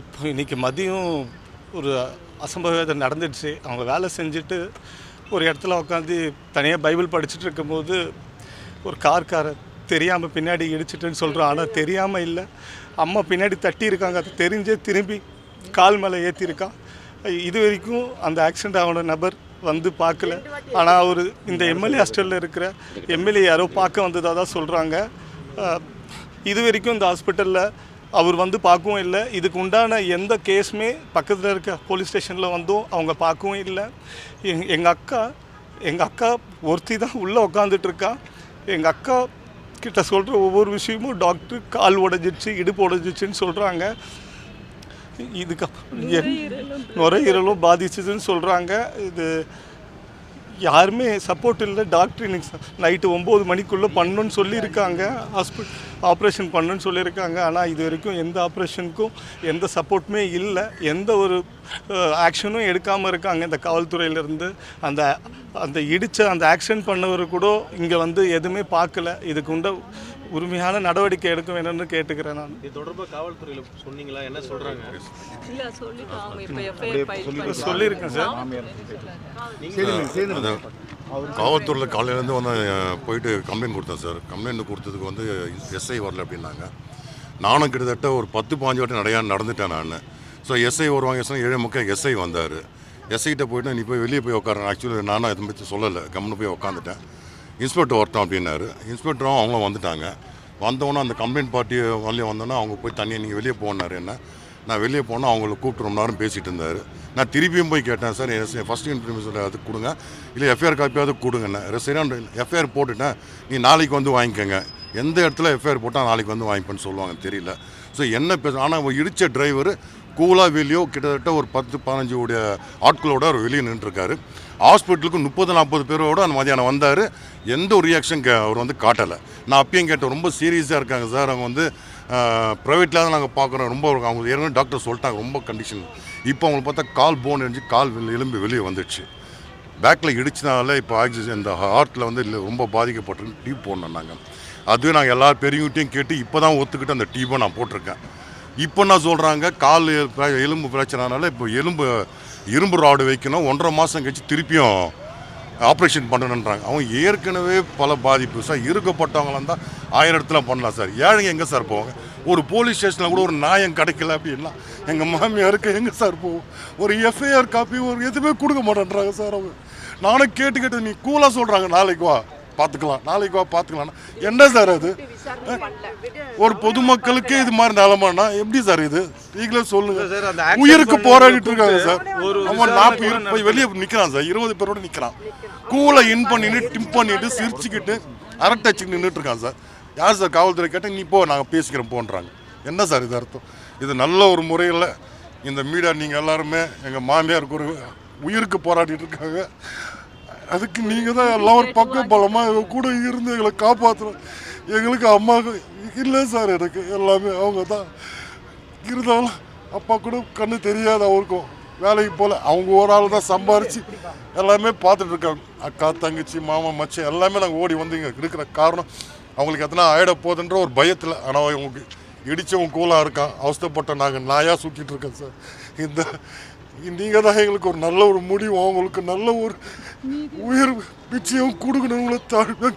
இப்போ இன்றைக்கி மதியம் ஒரு அசம்பவத்தை நடந்துடுச்சு. அவங்க வேலை செஞ்சுட்டு ஒரு இடத்துல உட்காந்து தனியாக பைபிள் படிச்சுட்டு இருக்கும்போது ஒரு கார்காரை தெரியாமல் பின்னாடி இடிச்சிட்டுன்னு சொல்கிறோம் ஆனால் தெரியாமல் இல்லை. அம்மா பின்னாடி தட்டி இருக்காங்க. அதை தெரிஞ்சே திரும்பி கால் மேலே ஏற்றிருக்கான் இது வரைக்கும் அந்த ஆக்சிடெண்ட் ஆன நபர் வந்து பார்க்கல. ஆனால் அவர் இந்த எம்எல்ஏ ஹாஸ்டலில் இருக்கிற எம்எல்ஏ யாரோ பார்க்க வந்ததாக தான் சொல்கிறாங்க இது வரைக்கும் இந்த ஹாஸ்பிட்டலில் அவர் வந்து பார்க்கவும் இல்லை. இதுக்கு உண்டான எந்த கேஸுமே பக்கத்தில் இருக்க போலீஸ் ஸ்டேஷனில் வந்தும் அவங்க பார்க்கவும் இல்லை. எங் எங்கள் அக்கா எங்கள் அக்கா ஒருத்தி தான் உள்ளே உக்காந்துட்டுருக்கா எங்கள் அக்கா கிட்ட சொல்கிற ஒவ்வொரு விஷயமும் டாக்டர் கால் உடஞ்சிச்சு இடுப்பு உடஞ்சிச்சுன்னு சொல்கிறாங்க இதுக்கப்புறம் நுரையீரலும் பாதிச்சதுன்னு சொல்கிறாங்க இது யாருமே சப்போர்ட் இல்லை. டாக்டர் இன்னைக்கு நைட்டு ஒம்பது மணிக்குள்ளே பண்ணணும்னு சொல்லியிருக்காங்க. ஹாஸ்பிட்டல் ஆப்ரேஷன் பண்ணணும்னு சொல்லியிருக்காங்க. ஆனால் இது வரைக்கும் எந்த ஆப்ரேஷனுக்கும் எந்த சப்போர்ட்டுமே இல்லை. எந்த ஒரு ஆக்ஷனும் எடுக்காமல் இருக்காங்க. இந்த காவல்துறையிலேருந்து அந்த அந்த இடித்த அந்த ஆக்ஷன் பண்ணவர் கூட இங்கே வந்து எதுவுமே பார்க்கல. இதுக்கு உண்ட உரிமையான நடவடிக்கை எடுக்க வேணும்னு கேட்டுக்கிறேன் நான். இது தொடர்பாக காவல்துறையில் சொன்னீங்களா? என்ன பண்ணி சொல்லியிருக்கேன் சார். காவல்துறையில் காலையிலேருந்து வந்து போயிட்டு கம்ப்ளைண்ட் கொடுத்தேன் சார். கம்ப்ளைண்ட் கொடுத்ததுக்கு வந்து எஸ்ஐ வரல அப்படின்னாங்க. நானும் கிட்டத்தட்ட ஒரு பத்து பாஞ்சு வாட்டி நிறையா நடந்துட்டேன் நான். ஸோ எஸ்ஐ வருவாங்க எஸ்ஐ ஏழு முக்கிய எஸ்ஐ வந்தார். எஸ்ஐகிட்ட போயிட்டு நீ போய் வெளியே போய் உட்காரன் ஆக்சுவலி நானும் இதை பற்றி சொல்லலை. கம்முன்னு போய் உட்காந்துட்டேன். இன்ஸ்பெக்டர் வரட்டும் அப்படின்னாரு. இன்ஸ்பெக்டரும் அவங்களும் வந்துட்டாங்க. வந்தவொன்னே அந்த கம்ப்ளைண்ட் பார்ட்டி வரலையும் வந்தோன்னே அவங்க போய் தனியாக நீங்கள் வெளியே போனார் என்ன? நான் வெளியே போனால் அவங்கள கூப்பிட்டு ரொம்ப நேரம் பேசிகிட்டு இருந்தார். நான் திருப்பியும் போய் கேட்டேன் சார் ஃபஸ்ட் இன்ஃபர்மேஷன் அது கொடுங்க. இல்லை எஃப்ஐஆர் காப்பியாவது கொடுங்கண்ணே சரியான எஃப்ஐஆர் போட்டுட்டேன். நீ நாளைக்கு வந்து வாங்கிக்கோங்க. எந்த இடத்துல எஃப்ஐஆர் போட்டால் நாளைக்கு வந்து வாங்கிப்பேன்னு சொல்லுவாங்க தெரியல. ஸோ என்ன பேச ஆனால் இடித்த டிரைவர் கூலாக வெளியோ கிட்டத்தட்ட ஒரு பத்து பதினஞ்சு உடைய ஆட்களோட அவர் வெளியே நின்றுருக்காரு. ஹாஸ்பிட்டலுக்கு முப்பது நாற்பது பேரோட அந்த மதியானம் வந்தார். எந்த ஒரு ரியாக்ஷன் அவர் வந்து காட்டலை. நான் அப்பயும் கேட்டேன் ரொம்ப சீரியஸாக இருக்காங்க சார். அவங்க வந்து ப்ரைவேட்டில் தான் நாங்கள் பார்க்குறோம். ரொம்ப அவங்க ஏற்கனவே டாக்டர் சொல்லிட்டாங்க ரொம்ப கண்டிஷன் இப்போ அவங்களை பார்த்தா கால் போன் எரிஞ்சு கால் எலும்பு வெளியே வந்துடுச்சு. பேக்கில் இடிச்சனால இப்போ ஆக்சிஜன் இந்த ஹார்ட்டில் வந்து இல்லை ரொம்ப பாதிக்கப்பட்டிருக்கு. டியூப் போடணும் நாங்கள் அதுவே நாங்கள் எல்லா பெரியவங்கள்ட்டையும் கேட்டு இப்போ தான் ஒத்துக்கிட்டு அந்த டியூப்பை நான் போட்டிருக்கேன். இப்போ என்ன சொல்கிறாங்க கால் எலும்பு பிரச்சனைனால இப்போ எலும்பு இரும்பு ராடு வைக்கணும். ஒன்றரை மாதம் கழிச்சு திருப்பியும் ஆப்ரேஷன் பண்ணணுன்றாங்க அவங்க ஏற்கனவே பல பாதிப்பு. சார் இருக்கப்பட்டவங்களாம் தான் ஆயிரம் இடத்துல பண்ணலாம் சார். ஏழைங்க எங்கே சார் போவாங்க? ஒரு போலீஸ் ஸ்டேஷனில் கூட ஒரு நியாயம் கிடைக்கல அப்படின்னா எங்கள் மாமியாருக்கு எங்கே சார் போவோம் ஒரு எஃப்ஐஆர் காப்பி ஒரு எதுவுமே கொடுக்க மாட்டேன்றாங்க சார் அவங்க. நானும் கேட்டு கேட்டு நீ கூலாக சொல்கிறாங்க நாளைக்கு வா பார்த்துக்கலாம் நாளைக்கு வா பார்த்துக்கலாம் என்ன சார் அது? ஒரு பொதுமக்களுக்கே இது மாதிரி நிலமானா எப்படி சார் இது? நீங்களே சொல்லுங்க. உயிருக்கு போராடிட்டு இருக்காங்க சார். ஒரு அவன் நாற்பது போய் வெளியே நிற்கிறான் சார். இருபது பேரோட நிற்கிறான் கூலை இன் பண்ணிட்டு டிம் பண்ணிட்டு சிரிச்சுக்கிட்டு அரட்டை அடிச்சுட்டு நின்றுட்டு இருக்கான் சார். யார் சார் காவல்துறை கேட்டால் நீ போ நாங்கள் பேசிக்கிறோம் போன்றாங்க. என்ன சார் இது அர்த்தம்? இது நல்ல ஒரு முறையில் இந்த மீடியா நீங்கள் எல்லாருமே எங்கள் மாமியாருக்கு ஒரு உயிருக்கு போராடிட்டு இருக்காங்க. அதுக்கு நீங்கள் தான் எல்லாம் ஒரு பக்க பலமாக எங்கள் கூட இருந்து எங்களை காப்பாற்றணும் எங்களுக்கு அம்மாவுக்கு இல்லை சார் எனக்கு எல்லாமே அவங்க தான். இருந்தாலும் அப்பா கூட கண்ணு தெரியாது அவருக்கும் வேலைக்கு போகல அவங்க ஒரு ஆள் தான் சம்பாரித்து எல்லாமே பார்த்துட்டு இருக்காங்க. அக்கா தங்கச்சி மாமா மச்சி எல்லாமே நாங்கள் ஓடி வந்து இங்கே இருக்கிற காரணம் அவங்களுக்கு எத்தனை ஆயிட போகுதுன்ற ஒரு பயத்தில் ஆனால் அவங்களுக்கு இடித்தவன் கூலாக இருக்கான். அவஸ்தப்பட்ட நாங்கள் நாயாக சுற்றிட்டு இருக்கேன் சார். இந்த நீங்கள் தான் எங்களுக்கு ஒரு நல்ல ஒரு முடிவு. அவங்களுக்கு நல்ல ஒரு உயிர் நிச்சயம் கொடுக்கணும் உங்களை தாழ்மை